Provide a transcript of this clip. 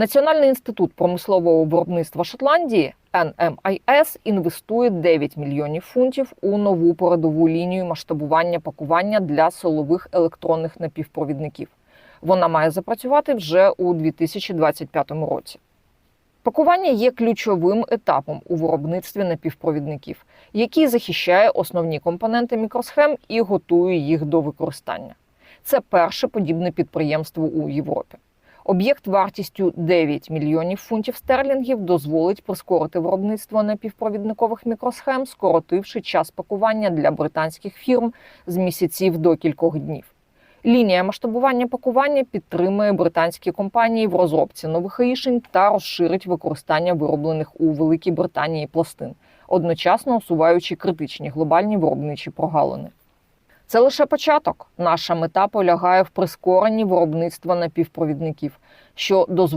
Національний інститут промислового виробництва Шотландії NMIS інвестує 9 мільйонів фунтів у нову передову лінію масштабування пакування для силових електронних напівпровідників. Вона має запрацювати вже у 2025 році. Пакування є ключовим етапом у виробництві напівпровідників, який захищає основні компоненти мікросхем і готує їх до використання. Це перше подібне підприємство у Європі. Об'єкт вартістю 9 мільйонів фунтів стерлінгів дозволить прискорити виробництво напівпровідникових мікросхем, скоротивши час пакування для британських фірм з місяців до кількох днів. Лінія масштабування пакування підтримує британські компанії в розробці нових рішень та розширить використання вироблених у Великій Британії пластин, одночасно усуваючи критичні глобальні виробничі прогалини. Це лише початок. Наша мета полягає в прискоренні виробництва напівпровідників, що дозволить